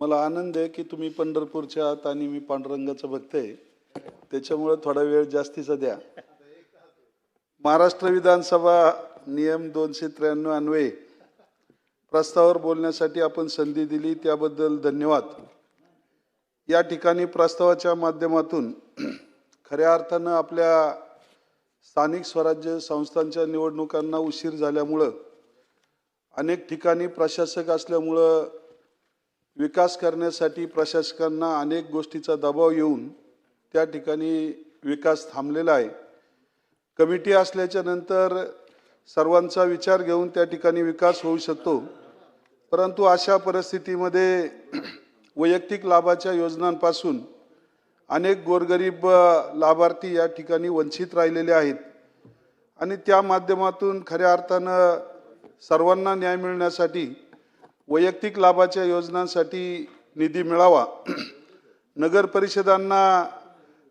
मला आनंद आहे की तुम्ही पंढरपूरच्या आहात आणि मी पांडुरंगाचं भक्त आहे. त्याच्यामुळे थोडा वेळ जास्तीचा द्या. महाराष्ट्र विधानसभा नियम दोनशे त्र्याण्णव अन्वये. प्रस्तावावर बोलण्यासाठी आपण संधी दिली त्याबद्दल धन्यवाद. या ठिकाणी प्रस्तावाच्या माध्यमातून खऱ्या अर्थानं आपल्या स्थानिक स्वराज्य संस्थांच्या निवडणुकांना उशीर झाल्यामुळं अनेक ठिकाणी प्रशासक असल्यामुळं विकास करण्यासाठी प्रशासकांना अनेक गोष्टीचा दबाव येऊन त्या ठिकाणी विकास थांबलेला आहे. कमिटी असल्याच्या नंतर सर्वांचा विचार घेऊन त्या ठिकाणी विकास होऊ शकतो. परंतु अशा परिस्थितीमध्ये वैयक्तिक लाभाच्या योजनांपासून अनेक गोरगरीब लाभार्थी या ठिकाणी वंचित राहिलेले आहेत. आणि त्या माध्यमातून खऱ्या अर्थानं सर्वांना न्याय मिळण्यासाठी वैयक्तिक लाभाच्या योजनांसाठी निधी मिळावा. नगर परिषदांना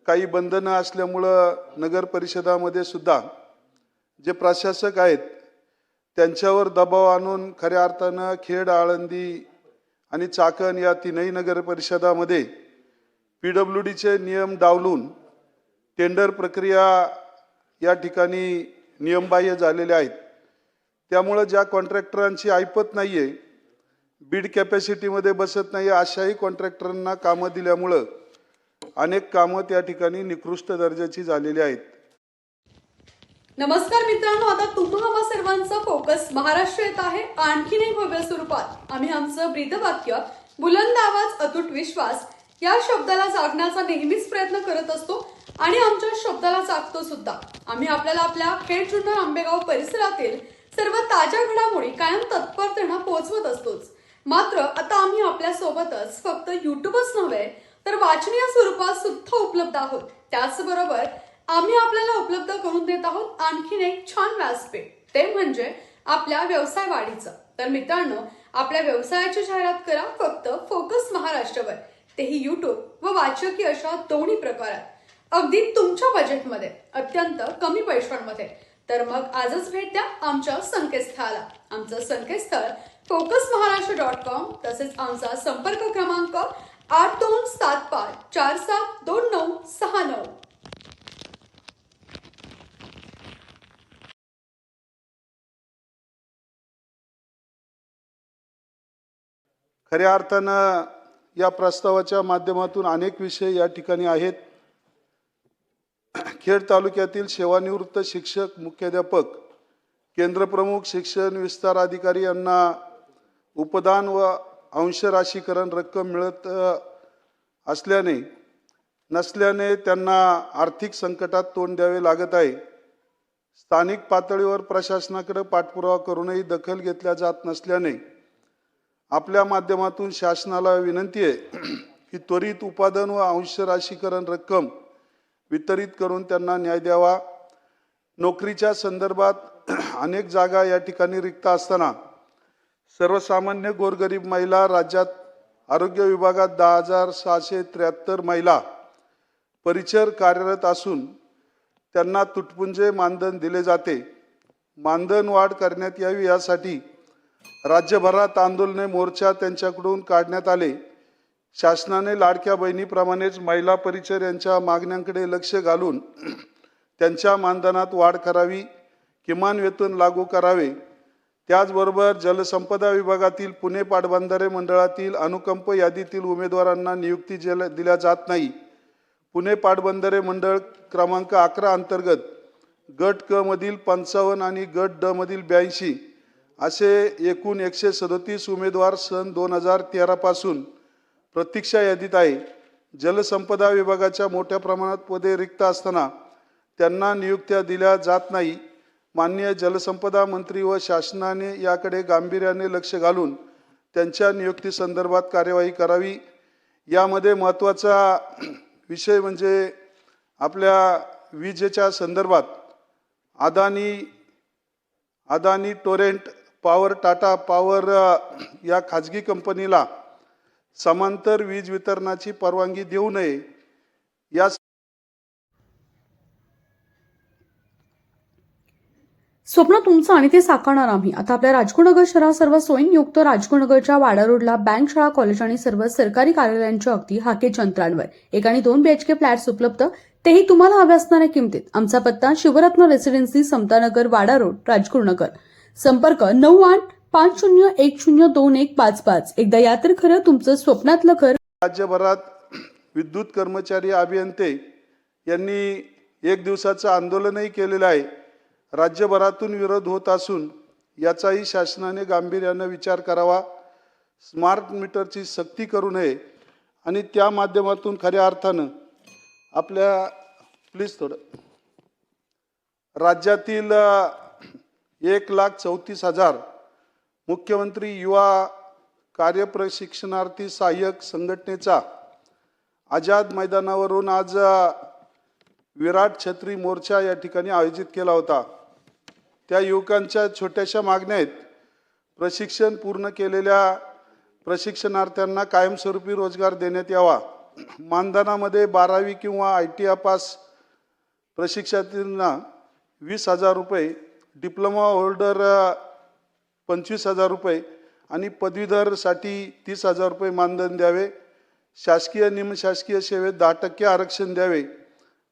काही बंधनं असल्यामुळं नगर परिषदामध्ये सुद्धा जे प्रशासक आहेत त्यांच्यावर दबाव आणून खऱ्या अर्थानं खेड आळंदी आणि चाकण या तीनही नगर परिषदामध्ये पी डब्ल्यू डीचे नियम डावलून टेंडर प्रक्रिया या ठिकाणी नियमबाह्य झालेल्या आहेत. त्यामुळं ज्या कॉन्ट्रॅक्टरांची ऐपत नाही आहे बीड कॅपॅसिटीमध्ये बसत नाही अशाही कॉन्ट्रॅक्टरांना कामं दिल्यामुळं अनेक कामं त्या ठिकाणी निकृष्ट दर्जाची झालेली आहेत. नमस्कार मित्रांनो आता तुम्हा सर्वांचा फोकस महाराष्ट्र येत आहे. आणखीन एक भव्य स्वरूपात. आम्ही आमचं ब्रीदवाक्य बुलंद आवाज अतूट विश्वास या शब्दाला जागण्याचा नेहमीच प्रयत्न करत असतो आणि आमच्या शब्दाला जागतो सुद्धा. आम्ही आपल्याला आपल्या खेड जुन्नर आंबेगाव परिसरातील सर्व ताज्या घडामोडी कायम तत्परतेनं पोहोचवत असतोच. मात्र आता आम्ही आपल्यासोबतच फक्त युट्यूबच नव्हे तर वाचनीय स्वरूपात सुद्धा उपलब्ध आहोत. त्याचबरोबर आम्ही आपल्याला उपलब्ध करून देत आहोत आणखीन एक छान व्यासपीठ. ते म्हणजे आपल्या व्यवसाय वाढीचं. तर मित्रांनो आपल्या व्यवसायाची जाहिरात करा फक्त फोकस महाराष्ट्रवर. तेही युट्यूब व वाचकी अशा दोन्ही प्रकारात. अगदी तुमच्या बजेटमध्ये अत्यंत कमी पैशांमध्ये. तर मग आजच भेट द्या आमच्या संकेतस्थळाला. आमचं संकेतस्थळ फोकस महाराष्ट्र डॉट कॉम तसेच आमचा संपर्क क्रमांक आठ दोन सात पाच चार सात दोन नऊ सहा नऊ. खऱ्या अर्थानं या प्रस्तावाच्या माध्यमातून अनेक विषय या ठिकाणी आहेत. खेड तालुक्यातील सेवानिवृत्त शिक्षक मुख्याध्यापक केंद्रप्रमुख शिक्षण विस्तार अधिकारी यांना उपदान व अंशराशीकरण रक्कम मिळत असल्याने नसल्याने त्यांना आर्थिक संकटात तोंड द्यावे लागत आहे. स्थानिक पातळीवर प्रशासनाकडे पाठपुरावा करूनही दखल घेतल्या जात नसल्याने आपल्या माध्यमातून शासनाला विनंती आहे की त्वरित उत्पादन व अंश राशीकरण रक्कम वितरित करून त्यांना न्याय द्यावा. नोकरीच्या संदर्भात अनेक जागा या ठिकाणी रिक्त असताना सर्वसामान्य गोरगरीब महिला राज्यात आरोग्य विभागात दहा हजार सहाशे त्र्याहत्तर महिला परिचर कार्यरत असून त्यांना तुटपुंजे मानधन दिले जाते. मानधन वाढ करण्यात यावी यासाठी राज्यभरात आंदोलने मोर्चा त्यांच्याकडून काढण्यात आले. शासनाने लाडक्या बहिणीप्रमाणेच महिला परिचर यांच्या मागण्यांकडे लक्ष घालून त्यांच्या मानधनात वाढ करावी किमान वेतन लागू करावे त्याचबरोबर जलसंपदा विभागातील पुणे पाटबंधारे मंडळातील अनुकंप यादीतील उमेदवारांना नियुक्ती जल दिल्या जात नाही. पुणे पाटबंधारे मंडळ क्रमांक अकरा अंतर्गत गट क मधील पंचावन्न आणि गट ड मधील ब्याऐंशी असे एकूण एकशे सदतीस उमेदवार सन दोन हजार तेरापासून प्रतीक्षा यादीत आहे. जलसंपदा विभागाच्या मोठ्या प्रमाणात पदे रिक्त असताना त्यांना नियुक्त्या दिल्या जात नाही. माननीय जलसंपदा मंत्री व शासनाने याकडे गांभीर्याने लक्ष घालून त्यांच्या नियुक्ती संदर्भात कार्यवाही करावी. यामध्ये महत्त्वाचा विषय म्हणजे आपल्या विजेच्या संदर्भात Adani Adani Torrent power Tata power या खाजगी कंपनीला समांतर वीज वितरणाची परवानगी देऊ नये. या स्वप्न तुमचं आणि ते साकारणार आम्ही. आता आपल्या राजगुरुनगर शहरात सर्व स्वयंयुक्त राजगुरुनगरच्या वाडा रोडला बँक शाळा कॉलेज आणि सर्व सरकारी कार्यालयांच्या अगदी हाकेच्या अंतरांवर एक आणि दोन बीएचके फ्लॅट्स उपलब्ध. तेही तुम्हाला हव्या असणाऱ्या किमतीत. आमचा पत्ता शिवरत्न रेसिडेन्सी समतानगर वाडा रोड राजगुरुनगर संपर्क नऊ आठ पाच शून्य एक शून्य दोन एक पाच पाच. एकदा या तर खरं तुमचं स्वप्नातलं घर. राज्यभरात विद्युत कर्मचारी अभियंते यांनी एक दिवसाचं आंदोलनही केलेलं आहे. राज्यभरातून विरोध होत असून याचाही शासनाने गांभीर्यानं विचार करावा स्मार्ट मीटरची सक्ती करू नये आणि त्या माध्यमातून खऱ्या अर्थानं आपल्या प्लीज थोडं. राज्यातील एक लाख चौतीस हजार मुख्यमंत्री युवा कार्यप्रशिक्षणार्थी सहाय्यक संघटनेचा आझाद मैदानावरून आज विराट छत्री मोर्चा या ठिकाणी आयोजित केला होता. त्या युवकांच्या छोट्याशा मागण्या आहेत. प्रशिक्षण पूर्ण केलेल्या प्रशिक्षणार्थ्यांना कायमस्वरूपी रोजगार देण्यात यावा. मानधनामध्ये बारावी किंवा आय टी पास प्रशिक्षणार्थींना वीस हजार रुपये डिप्लोमा होल्डर पंचवीस हजार रुपये आणि पदवीधरसाठी तीस हजार रुपये मानधन द्यावे. शासकीय निमशासकीय सेवेत दहा टक्के आरक्षण द्यावे.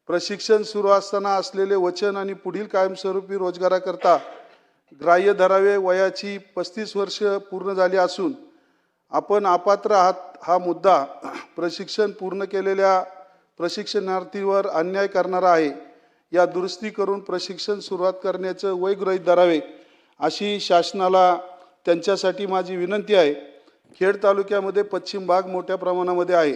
प्रशिक्षण सुरू असताना असलेले वचन आणि पुढील कायमस्वरूपी रोजगाराकरता ग्राह्य धरावे वयाची पस्तीस वर्ष पूर्ण झाली असून आपण अपात्र आहात हा मुद्दा प्रशिक्षण पूर्ण केलेल्या प्रशिक्षणार्थीवर अन्याय करणारा आहे. या दुरुस्ती करून प्रशिक्षण सुरुवात करण्याचं वय गृहीत धरावे अशी शासनाला त्यांच्यासाठी माझी विनंती आहे. खेड तालुक्यामध्ये पश्चिम भाग मोठ्या प्रमाणामध्ये आहे.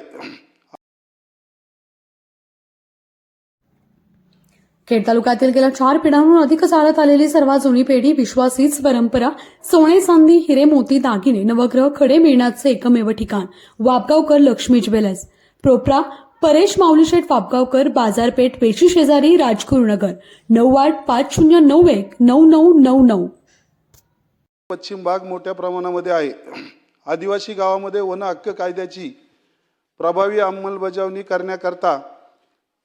खेड तालुक्यातील गेल्या चार पिढ्यांहून अधिक चालत आलेली सर्वात जुनी पेढी विश्वास हीच परंपरा सोने चांदी हिरे मोती दागिने नवग्रह खडे मिळण्याचे एकमेव ठिकाण वापगावकर लक्ष्मी ज्वेलर्स. प्रोप्रा परेश माऊलीशेठ वापगावकर बाजारपेठ पेशी शेजारी राजगुरुनगर नऊ आठ पाच शून्य नऊ एक नऊ नऊ नऊ नऊ. पश्चिम भाग मोठ्या प्रमाणामध्ये आहे. आदिवासी गावामध्ये वन हक्क कायद्याची प्रभावी अंमलबजावणी करण्याकरता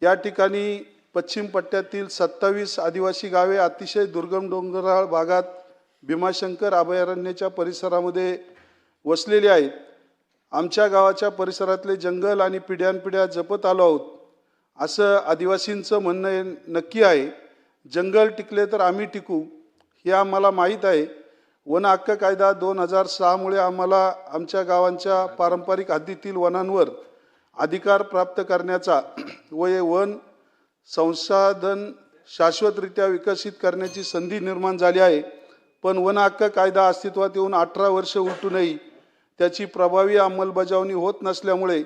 या ठिकाणी पश्चिम पट्ट्यातील सत्तावीस आदिवासी गावे अतिशय दुर्गम डोंगराळ भागात भीमाशंकर अभयारण्याच्या परिसरामध्ये वसलेली आहेत. आमच्या गावाच्या परिसरातले जंगल आणि पिढ्यानपिढ्या जपत आलो आहोत. असं आदिवासींचं म्हणणं हे नक्की आहे. जंगल टिकले तर आम्ही टिकू हे आम्हाला माहीत आहे. वन हक्क कायदा दोन हजार सहामुळे आम्हाला आमच्या गावांच्या पारंपरिक हद्दीतील वनांवर अधिकार प्राप्त करण्याचा व हे वन संसाधन शाश्वतरित्या विकसित करण्याची संधी निर्माण झाली आहे. पण वन हक्क कायदा अस्तित्वात येऊन अठरा वर्ष उलटूनही त्याची प्रभावी अंमलबजावणी होत नसल्यामुळे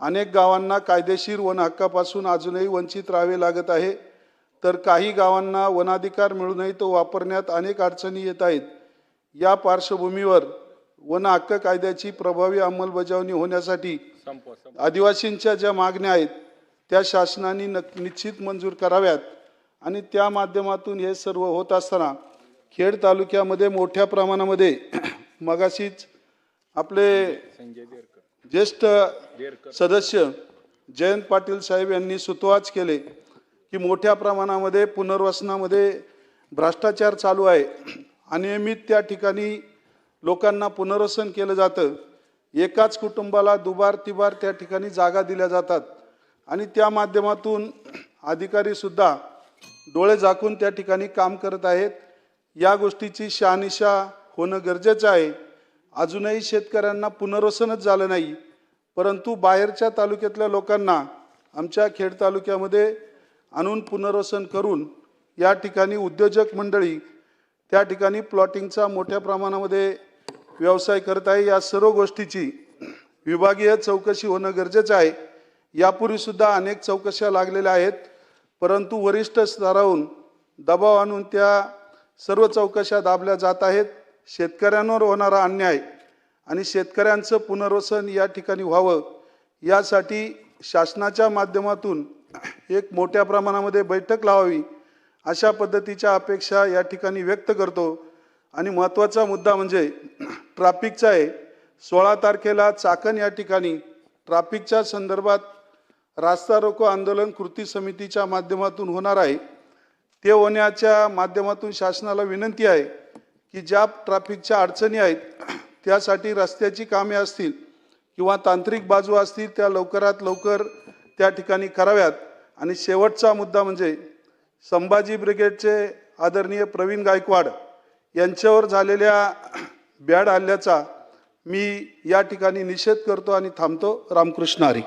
अनेक गावांना कायदेशीर वन हक्कापासून अजूनही वंचित राहावे लागत आहे. तर काही गावांना वनाधिकार मिळूनही तो वापरण्यात अनेक अडचणी येत आहेत. या पार्श्वभूमीवर वन हक्क कायद्याची प्रभावी अंमलबजावणी होण्यासाठी आदिवासींच्या ज्या मागण्या आहेत त्या शासनाने नक् निश्चित मंजूर कराव्यात आणि त्या माध्यमातून हे सर्व होत असताना खेड तालुक्यामध्ये मोठ्या प्रमाणामध्ये मगाशीच आपले ज्येष्ठ सदस्य जयंत पाटील साहेब यांनी सुतवाच केले की मोठ्या प्रमाणामध्ये पुनर्वसनामध्ये भ्रष्टाचार चालू आहे. अनियमित त्या ठिकाणी लोकांना पुनर्वसन केलं जातं. एकाच कुटुंबाला दुबार तिबार त्या ठिकाणी जागा दिल्या जातात. आणि त्या माध्यमातून अधिकारीसुद्धा डोळे झाकून त्या ठिकाणी काम करत आहेत. या गोष्टीची शहानिशा होणं गरजेचं आहे. अजूनही शेतकऱ्यांना पुनर्वसनच झालं नाही. परंतु बाहेरच्या तालुक्यातल्या लोकांना आमच्या खेड तालुक्यामध्ये आणून पुनर्वसन करून या ठिकाणी उद्योजक मंडळी त्या ठिकाणी प्लॉटिंगचा मोठ्या प्रमाणामध्ये व्यवसाय करत आहे. या सर्व गोष्टीची विभागीय चौकशी होणं गरजेचं आहे. यापूर्वीसुद्धा अनेक चौकशा लागलेल्या आहेत. परंतु वरिष्ठ स्तरावरून दबाव आणून त्या सर्व चौकशा दाबल्या जात आहेत. शेतकऱ्यांवर होणारा अन्याय आणि शेतकऱ्यांचं पुनर्वसन या ठिकाणी व्हावं यासाठी शासनाच्या माध्यमातून एक मोठ्या प्रमाणामध्ये बैठक लावावी अशा पद्धतीच्या अपेक्षा या ठिकाणी व्यक्त करतो. आणि महत्त्वाचा मुद्दा म्हणजे ट्राफिकचा आहे. सोळा तारखेला चाकण या ठिकाणी ट्राफिकच्या संदर्भात रास्ता रोको आंदोलन कृती समितीच्या माध्यमातून होणार आहे. ते होण्याच्या माध्यमातून शासनाला विनंती आहे की ज्या ट्रॅफिकच्या अडचणी आहेत त्यासाठी रस्त्याची कामे असतील किंवा तांत्रिक बाजू असतील त्या लवकरात लवकर त्या ठिकाणी कराव्यात. आणि शेवटचा मुद्दा म्हणजे संभाजी ब्रिगेडचे आदरणीय प्रवीण गायकवाड यांच्यावर झालेल्या बॅड हल्ल्याचा मी या ठिकाणी निषेध करतो आणि थांबतो. रामकृष्ण हरी.